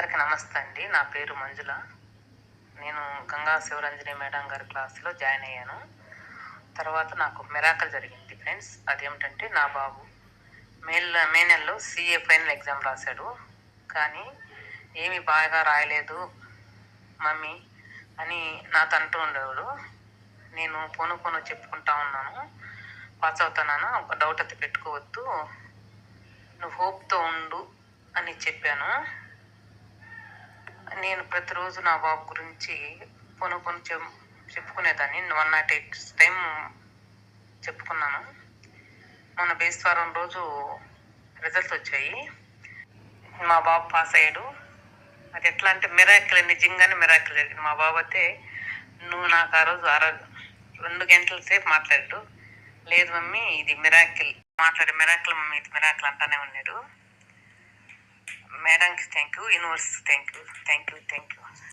అందరికీ నమస్తే అండి. నా పేరు మంజుల. నేను గంగా శివరంజని మేడం గారి క్లాస్లో జాయిన్ అయ్యాను. తర్వాత నాకు మిరాకల్ జరిగింది ఫ్రెండ్స్. అదేమిటంటే నా బాబు మే మే నెలలో సిఏ ఫైనల్ ఎగ్జామ్ రాశాడు. కానీ ఏమి బాగా రాయలేదు మమ్మీ అని నాతో అంటూ ఉండేవాడు. నేను పోను పోను చెప్పుకుంటా ఉన్నాను. పాస్ అవుతున్నాను ఒక డౌట్ అయితే పెట్టుకోవద్దు. నువ్వు హోప్తో ఉండు అని చెప్పాను. నేను ప్రతిరోజు నా బాబు గురించి పొను పొను చెప్ చెప్పుకునేదాన్ని. వన్ నాట్ ఎయిట్ టైం చెప్పుకున్నాను. మొన్న బేస్వారం రోజు రిజల్ట్స్ వచ్చాయి. మా బాబు పాస్ అయ్యాడు. అది ఎట్లా అంటే మిరాకిల్ నిజంగానే మిరాకిల్ జరిగింది. మా బాబు అయితే నువ్వు నాకు ఆ రోజు అర రెండు గంటల సేపు మాట్లాడాడు. లేదు మమ్మీ ఇది మిరాకిల్. మాట్లాడే మిరాకిల్ మమ్మీ ఇది మిరాకిల్ అంటానే ఉన్నాడు. thank you, inverse thank you, thank you, thank you.